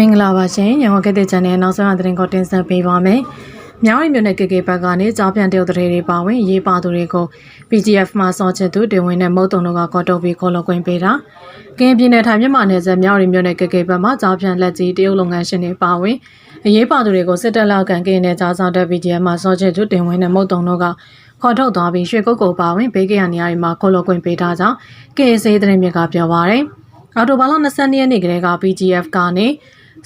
မင်္ဂလာပါရှင်ရန်ကုန်ကတဲ့ channel နောက်ဆုံးအသတင်းကိုတင်ဆက်ပေးပါမယ်။မြောက်ရီမြို့နယ် KK ဘက်ကနေကြားပြန်တရုတ်တရေတွေပါဝင်ရေးပါသူတွေကို PGF မှာစောချစ်သူတင်ဝင်တဲ့မုတ်တုံတို့ကကော်တုတ်ပြီးခေါ်လွှတ်ခွင့်ပေးတာ။ကင်းပြည်နယ်ထိုင်မြန်မာနယ်စပ်မြောက်ရီမြို့နယ် KK ဘက်မှာကြားပြန်လက်ကြီးတရုတ်လုပ်ငန်းရှင်တွေပါဝင်အရေးပါသူတွေကိုစစ်တပ်လောက်ကန်ကင်းတဲ့ကြားဆောင်တဲ့ PGF မှာစောချစ်သူတင်ဝင်တဲ့မုတ်တုံတို့ကခေါ်ထုတ်သွားပြီးရွှေကုတ်ကိုပါဝင်ဘေးကရနေရာတွေမှာခေါ်လွှတ်ခွင့်ပေးထားကြောင်း KSA သတင်းမြစ်ကပြောပါရယ်။အော်တိုဘာလ22ရက်နေ့ကတည်းက PGF ကနေ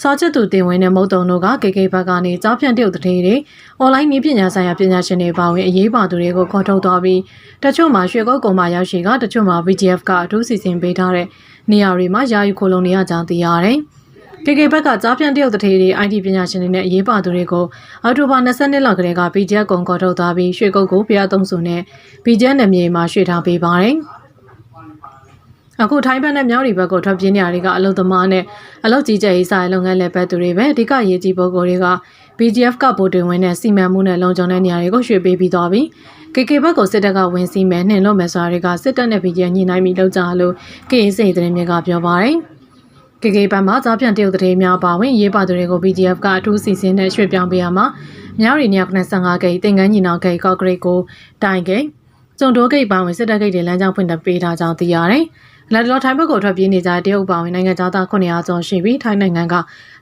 စာချက်သူတင်ဝင်တဲ့မုတ်တုံတို့က KK ဘက်ကနေကြားဖြန့်တရုတ်တရေတွေအွန်လိုင်းနည်းပညာဆိုင်ရာပညာရှင်တွေပါဝင်အရေးပါသူတွေကိုခေါ်ထုတ်သွားပြီးတချို့မှာရွှေကုတ်ကုံမှာရောက်ရှိကတချို့မှာ BGF ကအထူးစီစဉ်ပေးထားတဲ့နေရာတွေမှာယာယီခိုလုံနေရကြောင်းသိရတယ်။ KK ဘက်ကကြားဖြန့်တရုတ်တရေတွေ IT ပညာရှင်တွေနဲ့အရေးပါသူတွေကိုအော်တိုဘာ22လကတည်းက BGF ကုံခေါ်ထုတ်သွားပြီးရွှေကုတ်ကိုပြရသုံးစုနဲ့ BGF နယ်မြေမှာရွှေ့ထားပေးပါတယ်။ အခုထိုင်းဘက်နဲ့မြောက်ရီဘက်ကိုထွက်ပြေးနေရတွေကအလုသမားနဲ့အလုကြီးကြရေးဆိုင်လုပ်ငန်းလည်းပဲသူတွေပဲအဓိကရေးကြီးပုဂ္ဂိုလ်တွေက BGF ကဗိုလ်တင်ဝင်တဲ့စီမံမှုနဲ့လုံခြုံတဲ့နေရာတွေကိုရွှေ့ပေးပြီးသွားပြီ KK ဘက်ကိုစစ်တပ်ကဝင်စီမယ်နှင်လို့မယ်ဆိုတာတွေကစစ်တပ်နဲ့ BGF ညှိနှိုင်းပြီးလုပ်ကြလို့ KSA သတင်းမြစ်ကပြောပါတယ် KK ဘက်မှာကြားပြန်တရုတ်တရေများပါဝင်ရေးပါသူတွေကို BGF ကအထူးစီစဉ်နဲ့ရွှေ့ပြောင်းပေးရမှာမြောက်ရီမြောက်95ဂိတ်တင်ကန်းညီနောင်ဂိတ်ကော့ဂရိတ်ကိုတိုင်ဂိတ်ကျုံတိုးဂိတ်ပါဝင်စစ်တပ်ဂိတ်တွေလမ်းကြောင်းဖွင့်ပေးထားကြောင်းသိရတယ်။ လက်တော်ထိုင်းဘက်ကိုထွက်ပြေးနေကြတဲ့တရုတ်ပါဝင်နိုင်ငံသား900ကျော်ရှိပြီးထိုင်းနိုင်ငံက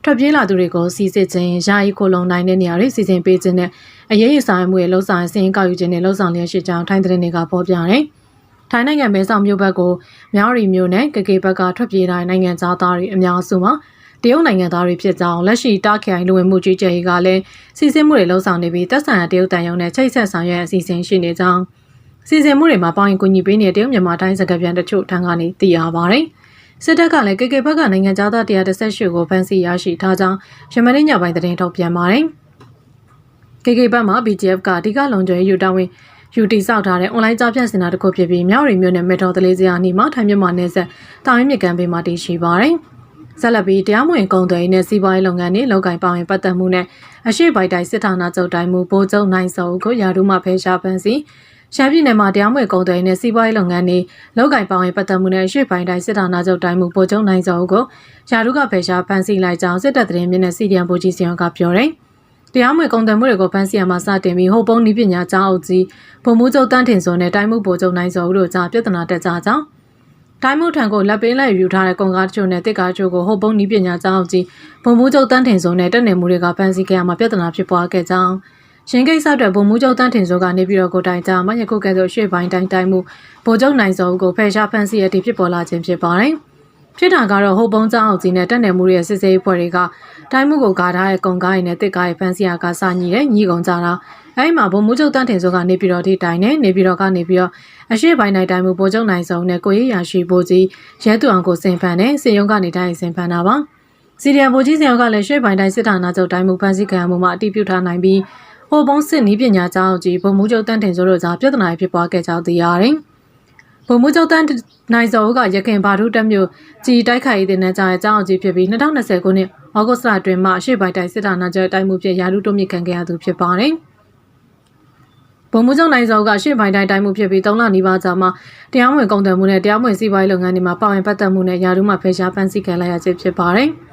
ထွက်ပြေးလာသူတွေကိုစီစစ်ခြင်းယာယီကိုလုံနိုင်တဲ့နေရာတွေစီစဉ်ပေးခြင်းနဲ့အရေးအဆိုင်မှုရဲ့လှုပ်ဆောင်စင်းကောက်ယူခြင်းနဲ့လှုပ်ဆောင်လျက်ရှိကြောင်းထိုင်းသတင်းတွေကဖော်ပြတယ်။ထိုင်းနိုင်ငံမဲဆောက်မြို့ဘက်ကိုမြောက်ရီမြို့နဲ့ကကေဘက်ကထွက်ပြေးတဲ့နိုင်ငံသားတွေအများစုမှာတရုတ်နိုင်ငံသားတွေဖြစ်ကြောင်းလက်ရှိတာခိုင်လူဝင်မှုကြီးကြပ်ရေးကလည်းစီစဉ်မှုတွေလှုပ်ဆောင်နေပြီးသက်ဆိုင်ရာတရုတ်တန်ယုံနဲ့ချိတ်ဆက်ဆောင်ရွက်အစီအစဉ်ရှိနေကြောင်း စီစဉ်မှုတွေမှာပေါင်းရင်ကူညီပေးနေတဲ့တရုတ်မြန်မာတိုင်းစကားပြန်တချို့ထံကနေသိရပါတယ်။စစ်တပ်ကလည်းကေကေဘက်ကနိုင်ငံသား138ကိုဖမ်းဆီးရရှိထားကြောင်းရမနေ့ညပိုင်းသတင်းထုတ်ပြန်ပါတယ်။ KK ဘက်မှာ BGF ကအဓိကလုံခြုံရေးယူတာဝန်ယူတည်ဆောက်ထားတဲ့ online ကြားဖြတ်စင်တာတစ်ခုဖြစ်ပြီးမြောက်ရီမြို့နယ်မေတော်တလေးစရာနီမှာထိုင်းမြန်မာနယ်စပ်တာဝင်းမြစ်ကမ်းဘေးမှာတည်ရှိပါတယ်။ဆက်လက်ပြီးတရားမဝင်ကုန်သွယ်ရေးနဲ့စီးပွားရေးလုပ်ငန်းတွေလောက်ကိုင်ပါဝင်ပတ်သက်မှုနဲ့အရှိပိုက်တိုင်းစစ်ဌာနချုပ်တိုင်းမူဗိုလ်ချုပ်နိုင်စောကိုယာရုမှဖဲရှားဖန်စီ ရှမ်းပြည်နယ်မှာတရားမဝင်ကုန်သွယ်ရေးနဲ့စီးပွားရေးလုပ်ငန်းတွေလောက်ကင်ပါဝင်ပတ်သက်မှုနဲ့ရွှေ့ပိုင်းတိုင်းစစ်ဌာနချုပ်တိုင်းမှုဗိုလ်ချုပ်နိုင်စောကိုယာရုကဖယ်ရှားဖမ်းဆီးလိုက်ကြောင်းစစ်တပ်သတင်းမြစ်နဲ့စီဒီအမ်ဗိုလ်ကြီးစီယံကပြောတယ်။တရားမဝင်ကုန်သွယ်မှုတွေကိုဖမ်းဆီးရမှာစတင်ပြီးဟိုပုံးနီးပညာကျောင်းအုပ်ကြီးဗိုလ်မှူးချုပ်တန်းထင်စောနဲ့တိုင်းမှုဗိုလ်ချုပ်နိုင်စောတို့ကြားပြဿနာတက်ကြကြောင်းတိုင်းမှုထံကိုလက်ပေးလိုက်ယူထားတဲ့ကုန်ကားတချို့နဲ့တစ်ကားချို့ကိုဟိုပုံးနီးပညာကျောင်းအုပ်ကြီးဗိုလ်မှူးချုပ်တန်းထင်စောနဲ့တက်နေမှုတွေကဖမ်းဆီးခဲ့ရမှာပြဿနာဖြစ်ပွားခဲ့ကြောင်း ရှင်ကိစ္စအတွက်ဗိုလ်မှူးချုပ်တန်းထင်စောကနေပြီးတော့ကိုတိုင်ကြမယခုကဲ့သို့ရွှေ့ပိုင်းတိုင်းတိုင်းမှုဗိုလ်ချုပ်နိုင်စောကိုဖယ်ရှားဖမ်းဆီးရတဲ့ဖြစ်ပေါ်လာခြင်းဖြစ်ပါတယ်။ဖြစ်တာကတော့ဟိုပုံးကျောင်းအောင်ကြီးနဲ့တက်နယ်မှုရဲ့စစ်စေးဖွဲ့တွေကတိုင်းမှုကိုဂါထားတဲ့ကုံကားရည်နဲ့တစ်ကားရည်ဖမ်းဆီးရကစညီတဲ့ညီကုံကြတာအဲဒီမှာဗိုလ်မှူးချုပ်တန်းထင်စောကနေပြီးတော့ဒီတိုင်နဲ့နေပြီးတော့ကနေပြီးတော့အရှိပိုင်းတိုင်းတိုင်းမှုဗိုလ်ချုပ်နိုင်စောနဲ့ကိုရရရှိဗိုလ်ကြီးရဲသူအောင်ကိုစင်ဖန်နဲ့စေယုံကနေတိုင်းစင်ဖန်တာပါ။စီရီယံဗိုလ်ကြီးစေယုံကလည်းရွှေပိုင်းတိုင်းစစ်ဌာနချုပ်တိုင်းမှုဖမ်းဆီးခံမှုမှာအတိပြုထားနိုင်ပြီး ဟိုပုံးစစ်နီးပညာကျောင်းကြီးဗိုလ်မှူးချုပ်တန်းထင်စိုးတို့ကြားပြဿနာဖြစ်ပွားခဲ့ကြောင်းသိရတယ်။ဗိုလ်မှူးချုပ်တန်းနိုင်စောကရခင်ဘာထုတက်မြို့ကြီးတိုက်ခိုက်ရေးတင်တဲ့ကြားကျောင်းကြီးဖြစ်ပြီး2020ခုနှစ်ဩဂုတ်လအတွင်းမှာအရှိပိုင်းတိုင်းစစ်ဌာနချုပ်တိုင်းမှုဖြစ်ရာထူးတိုးမြင့်ခံခဲ့ရသူဖြစ်ပါတယ်။ဗိုလ်မှူးချုပ်နိုင်စောကရှေ့ပိုင်းတိုင်းတိုင်းမှုဖြစ်ပြီး၃လနီးပါးကြာမှတရားဝင်ကုန်သွယ်မှုနဲ့တရားဝင်စီးပွားရေးလုပ်ငန်းတွေမှာပါဝင်ပတ်သက်မှုနဲ့ယာရုမှဖယ်ရှားဖမ်းဆီးခံလိုက်ရခြင်းဖြစ်ပါတယ်။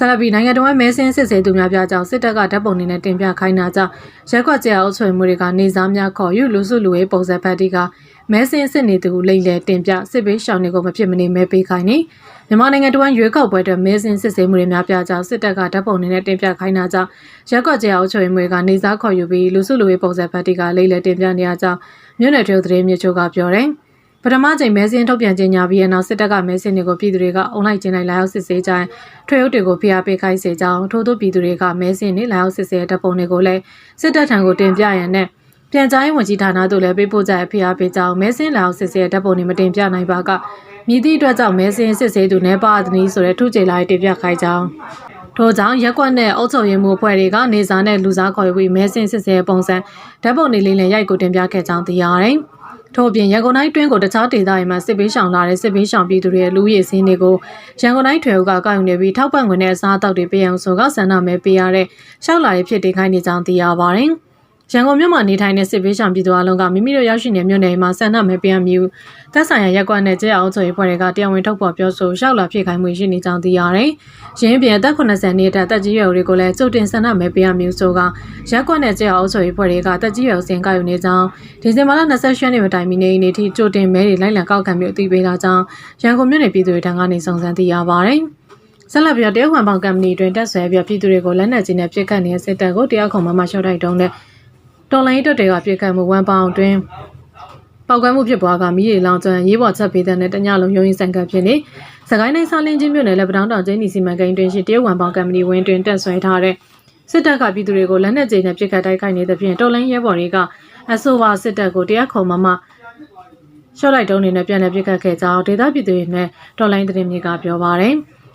ဆလဘီနိုင်ငံတော်မဲဆင်းစစ်ဆေးသူများပြကြောင့်စစ်တပ်ကဓာတ်ပုံတွေနဲ့တင်ပြခိုင်းတာကြောင့်ရက်ကွက်ကျဲအုပ်ချုပ်မှုတွေကနေစားများခေါ်ယူလူစုလူဝေးပုံစံဖတ်တီကမဲဆင်းစစ်နေသူလိမ့်လေတင်ပြစစ်ပေးရှောင်တွေကိုမဖြစ်မနေမဲပေးခိုင်းနေမြန်မာနိုင်ငံတော်ရွေးကောက်ပွဲအတွက်မဲဆင်းစစ်ဆေးမှုတွေများပြကြောင့်စစ်တပ်ကဓာတ်ပုံတွေနဲ့တင်ပြခိုင်းတာကြောင့်ရက်ကွက်ကျဲအုပ်ချုပ်မှုတွေကနေစားခေါ်ယူပြီးလူစုလူဝေးပုံစံဖတ်တီကလိမ့်လေတင်ပြနေရကြောင်းမြို့နယ်ထွေသတင်းမြို့ချို့ကပြောတယ် ပထမချိန်မဲစင်းထုတ်ပြန်ကြေညာပြီးနောက်စစ်တပ်ကမဲစင်းတွေကိုပြည်သူတွေကအုံလိုက်ကျင်းလိုက်လာရောက်စစ်ဆေးကြရင်ထွေအုပ်တွေကိုဖိအားပေးခိုင်းစေကြောင်းထို့သောပြည်သူတွေကမဲစင်းတွေလာရောက်စစ်ဆေးတဲ့ပုံတွေကိုလည်းစစ်တပ်ထံကိုတင်ပြရန်နဲ့ပြန်ကြားရေးဝန်ကြီးဌာနတို့လည်းပေးပို့ကြရဖိအားပေးကြောင်းမဲစင်းလာရောက်စစ်ဆေးတဲ့ပုံတွေမတင်ပြနိုင်ပါကမြည်သည့်အတွက်ကြောင့်မဲစင်းစစ်ဆေးသူနေပါသနီးဆိုတဲ့ထုကြေလာရေးတင်ပြခိုင်းကြောင်းထို့ကြောင့်ရက်ကွက်နဲ့အုပ်ချုပ်ရေးမှုအဖွဲ့တွေကနေစာနဲ့လူစားခေါ်ယူပြီးမဲစင်းစစ်ဆေးပုံစံဓာတ်ပုံတွေလေးလည်းရိုက်ကိုတင်ပြခဲ့ကြောင်းသိရတယ်။ ထို့အပြင်ရန်ကုန်တိုင်းတွင်းကိုတခြားဒေသတွေမှာစစ်ပေးရှောင်လာတဲ့စစ်ပေးရှောင်ပြည်သူတွေရဲ့လူရည်စင်းတွေကိုရန်ကုန်တိုင်းထွေအုပ်ကကောက်ယူနေပြီးထောက်ပံ့ငွေနဲ့အစားအသောက်တွေပေးအောင်ဆိုကဆန္ဒမဲပေးရတဲ့ရှောက်လာတဲ့ဖြစ်တင်ခိုင်းနေကြောင်းသိရပါတယ်။ ရန်ကုန်မြို့မှာနေထိုင်တဲ့စစ်ပေးရှောင်ပြည်သူအလုံးကမိမိတို့ရောက်ရှိနေတဲ့မြို့နယ်မှာဆန္ဒမဲပေးရမည်သက်ဆိုင်ရာရက်ကွက်နဲ့ကြေးအောင်ဆိုရေးဖွဲ့တွေကတရားဝင်ထုတ်ဖော်ပြောဆိုရှောက်လာဖြစ်ခိုင်းမှုရှိနေကြောင်းသိရတယ်။ရင်းပြင်အသက်80နှစ်အထက်တက်ကြီးရွယ်တွေကိုလည်းကြိုတင်ဆန္ဒမဲပေးရမည်ဆိုကရက်ကွက်နဲ့ကြေးအောင်ဆိုရေးဖွဲ့တွေကတက်ကြီးရွယ်စင်ကောက်ယူနေကြောင်းဒီဇင်ဘာလ28ရက်နေ့မတိုင်မီနေနေထိကြိုတင်မဲတွေလိုက်လံကောက်ခံမျိုးအသိပေးတာကြောင့်ရန်ကုန်မြို့နယ်ပြည်သူတွေထံကနေစုံစမ်းသိရပါတယ်။ဆက်လက်ပြီးတော့တရုတ်ဟန်ပေါင်ကမ္ပဏီတွင်တက်ဆွဲပြီးပြည်သူတွေကိုလက်နက်ကြီးနဲ့ပြစ်ခတ်နေတဲ့စစ်တပ်ကိုတရားခုံမှမှရှော့တိုက်တုံးတဲ့ တော်လိုင်းတက်တွေကပြစ်ခတ်မှုဝမ်ပေါင်တွင်ပောက်ကွဲမှုဖြစ်ပွားကမိရီလောင်ကျွမ်းရေးပေါ်ချက်ပေးတဲ့နဲ့တညလုံးရုံးရင်ဆိုင်ကပ်ဖြစ်နေစကိုင်းတိုင်းစာလင်းချင်းမြို့နယ်လက်ပတောင်းတောင်ကျင်းဒီစီမံကိန်းတွင်ရှိတရုတ်ဝမ်ပေါင်ကမ္ပဏီဝင်းတွင်တက်ဆွဲထားတဲ့စစ်တပ်ကပြည်သူတွေကိုလက်နက်ကြီးနဲ့ပြစ်ခတ်တိုက်ခိုက်နေတဲ့ဖြင့်တော်လိုင်းရဲဘော်တွေကအဆိုပါစစ်တပ်ကိုတရားခုံမှမှရှော့လိုက်တုံးနေနဲ့ပြန်လည်ပြစ်ခတ်ခဲ့ကြောင်းဒေသပြည်သူတွေနဲ့တော်လိုင်းသတင်းမြေကပြောပါရယ်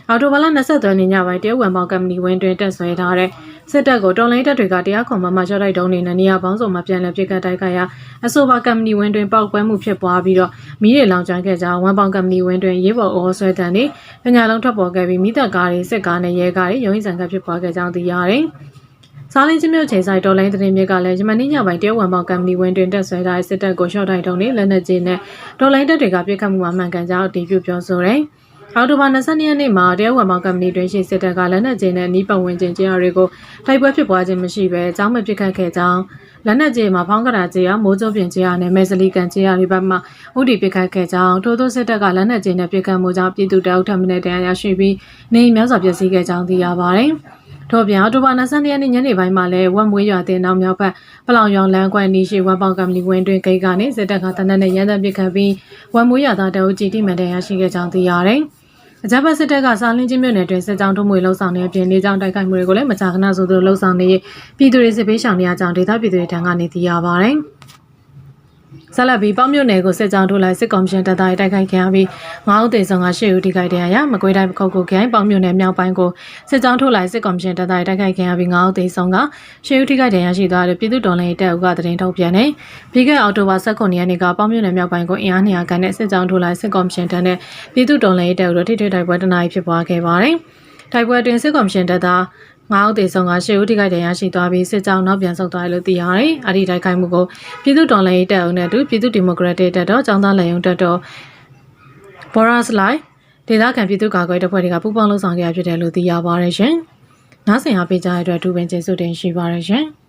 အော်တိုဘာလ23ရက်နေ့ညပိုင်းတရုတ်ဝမ်ပေါင်ကမ္ပဏီဝင်းတွင်တက်ဆွဲထားတဲ့စစ်တပ်ကိုတော်လိုင်းတပ်တွေကတရားခုံမှမှရှော့လိုက်တုံးနေနဲ့နေရာပေါင်းစုံမှာပြန်လည်ပြစ်ခတ်တိုက်ခိုက်ရာအဆိုပါကမ္ပဏီဝင်းတွင်ပောက်ကွဲမှုဖြစ်ပွားပြီးတော့မိရလောင်ကျွမ်းခဲ့ကြောင်းဝမ်ပေါင်ကမ္ပဏီဝင်းတွင်ရေးပေါ်အော်ဆွဲတန်နေပညာလုံးထွက်ပေါ်ခဲ့ပြီးမိသက်ကားတွေစစ်ကားနဲ့ရဲကားတွေရုံးရင်ဆန်ကဖြစ်ပွားခဲ့ကြောင်းသိရတယ်။စားလင်းချင်းမြို့ချိန်ဆိုင်တော်လိုင်းသတင်းမြစ်ကလည်းယမန်နေ့ညပိုင်းတရုတ်ဝန်ပေါင်ကမ္ပဏီဝင်တွင်တက်ဆွဲထားတဲ့စစ်တပ်ကိုရှော့တိုက်တုံးနဲ့လက်နက်ကြီးနဲ့တော်လိုင်းတပ်တွေကပြစ်ခတ်မှုမှာမှန်ကန်ကြောင်းအတည်ပြုပြောဆိုတယ်။ အော်တိုဘာ22ရက်နေ့မှာတရုတ်ဝန်ပေါင်ကမ္ပဏီတွင်ရှိစစ်တပ်ကလက်နက်ကြီးနဲ့နီးပတ်ဝန်းကျင်ကျင်းရီတွေကိုတိုက်ပွဲဖြစ်ပွားခြင်းမရှိဘဲအကြောင်းမပြစ်ခတ်ခဲ့ကြောင်းလက်နက်ကြီးမှာဖောင်းကရာကြီးရမိုးကျုပ်ပြင်ကြီးရနဲ့မဲစလီကန်ကြီးရတွေဘက်မှဥတီပြစ်ခတ်ခဲ့ကြောင်းထို့သောစစ်တပ်ကလက်နက်ကြီးနဲ့ပြစ်ခတ်မှုကြောင့်ပြည်သူတအုပ်ထပ်မံတရားရရှိပြီးနေအိမ်များစွာပျက်စီးခဲ့ကြောင်းသိရပါတယ်။ထို့ပြင်အော်တိုဘာ22ရက်နေ့ညနေပိုင်းမှာလည်းဝက်မွေးရွာတင်နောက်မြောက်ဘက်ပလောင်ရောင်လမ်းကွက်နီရှိဝက်ပေါင်ကမ္ပဏီဝင်တွင်ဂိတ်ကနေစစ်တပ်ကတနက်နဲ့ရန်တပ်ပစ်ခတ်ပြီးဝက်မွေးရွာသားတအုပ်ကြီးတိမှန်တရားရှိခဲ့ကြောင်းသိရတယ်။ အကြမ်းဖက်စစ်တပ်ကစားလင်းချင်းမြို့နယ်တွင်စစ်ကြောင်းထုံးမွေလှုပ်ဆောင်တဲ့အပြင်နေကြောင်းတိုက်ခိုက်မှုတွေကိုလည်းမကြာခဏဆိုသလိုလှုပ်ဆောင်နေပြည်သူတွေစစ်ပေးရှောင်နေရကြောင်းဒေသပြည်သူတွေထံကနေသိရပါတယ်။ ဆက်လက်ပြီးပေါ့မြို့နယ်ကိုစစ်ကြောင်းထိုးလိုက်စစ်ကော်မရှင်တပ်သားတွေတိုက်ခိုက်ခံရပြီးငါးဦးသေဆုံးကရှစ်ဦးထိခိုက်ဒဏ်ရာရမကွေးတိုင်းပခုတ်ကိုခိုင်ပေါ့မြို့နယ်မြောက်ပိုင်းကိုစစ်ကြောင်းထိုးလိုက်စစ်ကော်မရှင်တပ်သားတွေတိုက်ခိုက်ခံရပြီးငါးဦးသေဆုံးကရှစ်ဦးထိခိုက်ဒဏ်ရာရှိသွားတယ်ပြည်သူတော်လှန်ရေးတပ်ဦးကသတင်းထုတ်ပြန်နေပြီးခဲ့အောက်တိုဘာ19ရက်နေ့ကပေါ့မြို့နယ်မြောက်ပိုင်းကိုအင်အား200ခန့်နဲ့စစ်ကြောင်းထိုးလိုက်စစ်ကော်မရှင်တပ်နဲ့ပြည်သူတော်လှန်ရေးတပ်ဦးတို့ထိထိတိုက်ပွဲတနအီဖြစ်ပွားခဲ့ပါတယ်တိုက်ပွဲတွင်စစ်ကော်မရှင်တပ်သား ငါးဦးသေဆုံးကရှေ့ဦးထိခိုက်ဒဏ်ရာရှိသွားပြီးစစ်ကြောင်းနောက်ပြန်ဆုတ်သွားတယ်လို့သိရတယ်။အဲဒီတိုက်ခိုက်မှုကိုပြည်သူ့တော်လှန်ရေးတပ်အုပ်နဲ့အတူပြည်သူ့ဒီမိုကရက်တစ်တပ်တော်ចောင်းသားလည်ယုံတပ်တော်ဘော်ရာစ်လိုက်ဒေသခံပြည်သူ့ကာကွယ်တပ်ဖွဲ့တွေကပူးပေါင်းလှုပ်ဆောင်ခဲ့ရဖြစ်တယ်လို့သိရပါတယ်ရှင်။နောက်ဆင်အားပေးကြတဲ့အတွက်ဒူပင်ကျေးဇူးတင်ရှိပါတယ်ရှင်။